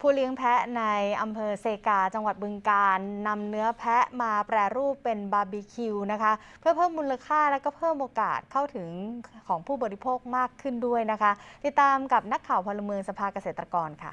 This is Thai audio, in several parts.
ผู้เลี้ยงแพะในอำเภอเซกาจังหวัดบึงการนำเนื้อแพะมาแปรรูปเป็นบาร์บีคิวนะคะ เพื่อเพิ่มมูลค่าและก็เพิ่มโอกาสเข้าถึงของผู้บริโภคมากขึ้นด้วยนะคะ ติดตามกับนักข่าวพลเมืองสภาเกษตรกรค่ะ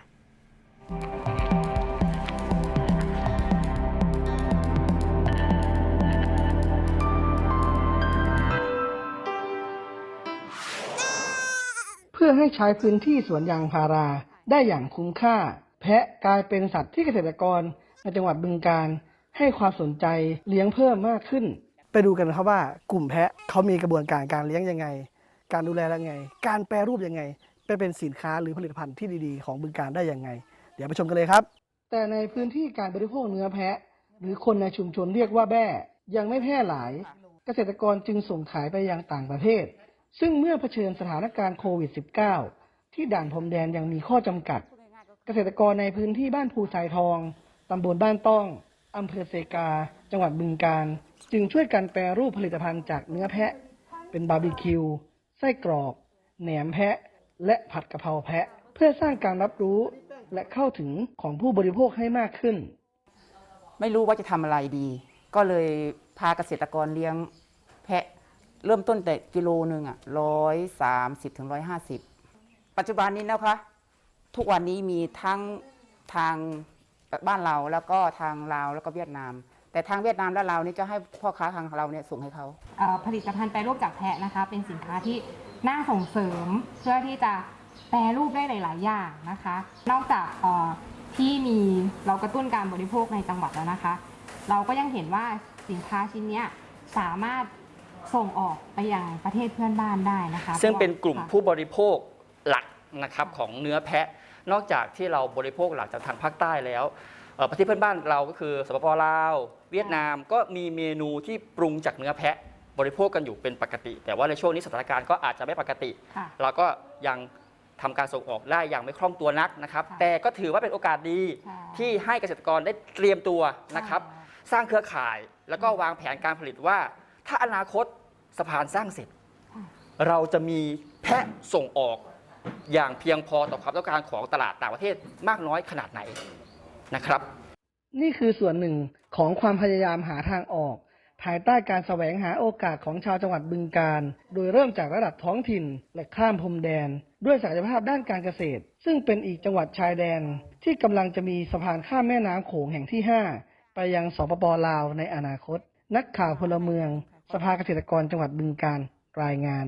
เพื่อให้ใช้พื้นที่สวนยางพาราได้อย่างคุ้มค่า แพะกลายเป็นสัตว์ที่เกษตรกรในจังหวัดบึงการให้ความสนใจเลี้ยงเพิ่มมากขึ้น ไปดูกันนะครับว่ากลุ่มแพะเขามีกระบวนการการเลี้ยงยังไง การดูแลยังไง การแปรรูปยังไงไปเป็นสินค้าหรือผลิตภัณฑ์ที่ดีๆ ของบึงการได้ยังไง เดี๋ยวไปชมกันเลยครับ แต่ในพื้นที่การบริโภคเนื้อแพะ หรือคนในชุมชนเรียกว่าแบ้ยังไม่แพร่หลาย เกษตรกรจึงส่งขายไปยังต่างประเทศ ซึ่งเมื่อเผชิญสถานการณ์โควิด -19 ที่ด่านพรมแดนยังมีข้อจำกัด เกษตรกรในพื้นที่บ้านภูสายทองตำบลบ้านต้องอำเภอเซกา จังหวัดบึงการ จึงช่วยกันแปรรูปผลิตภัณฑ์จากเนื้อแพะ เป็นบาร์บีคิว ไส้กรอก แหนมแพะ และผัดกะเพราแพะ เพื่อสร้างการรับรู้และเข้าถึงของผู้บริโภคให้มากขึ้น ไม่รู้ว่าจะทำอะไรดี ก็เลยพาเกษตรกรเลี้ยงแพะ เริ่มต้นแต่กิโลหนึ่งอะร้อยสามสิบถึงร้อยห้าสิบปัจจุบันนี้นะคะ ทุกวันนี้มีทั้งทางบ้านเราแล้วก็ทางลาวแล้วก็เวียดนาม แต่ทางเวียดนามและลาวนี่จะให้พ่อค้าทางเราเนี่ยส่งให้เขา เอ่อผลิตภัณฑ์แปรรูปจากแพะนะคะ เป็นสินค้าที่น่าส่งเสริมเพื่อที่จะแปรรูปได้หลาย ๆ อย่างนะคะ นอกจากเอ่อที่มีเรากระตุ้นการบริโภคในจังหวัดแล้วนะคะ เราก็ยังเห็นว่าสินค้าชิ้นเนี้ยสามารถส่งออกไปยังประเทศเพื่อนบ้านได้นะคะซึ่งเป็นกลุ่มค่ะ ผู้บริโภคหลักนะครับของเนื้อแพะ นอกจากที่เราบริโภคหลักจากทางภาคใต้แล้วเอ่อประเทศเพื่อนบ้านเราก็คือสปปลาว เวียดนามก็มีเมนูที่ปรุงจากเนื้อแพะบริโภคกันอยู่เป็นปกติ แต่ว่าในช่วงนี้สถานการณ์ก็อาจจะไม่ปกติค่ะเราก็ยังทำการส่งออกได้อย่างไม่คล่องตัวนักนะครับค่ะแต่ก็ถือว่าเป็นโอกาสดีใช่ที่ให้เกษตรกรได้เตรียมตัวนะครับ สร้างเครือข่ายแล้วก็วางแผนการผลิตว่า ถ้าอนาคตสะพานสร้างเสร็จค่ะเราจะมีแพะส่งออก อย่างเพียงพอต่อความต้องการของตลาดต่างประเทศมากน้อยขนาดไหนนะครับ นี่คือส่วนหนึ่งของความพยายามหาทางออก ภายใต้การแสวงหาโอกาสของชาวจังหวัดบึงการ โดยเริ่มจากระดับท้องถิ่นและข้ามพรมแดน ด้วยศักยภาพด้านการเกษตร ซึ่งเป็นอีกจังหวัดชายแดน ที่กำลังจะมีสะพานข้ามแม่น้ำโขงแห่งที่ 5 ไปยังสปปลาวในอนาคต นักข่าวพลเมือง สภาเกษตรกรจังหวัดบึงการรายงาน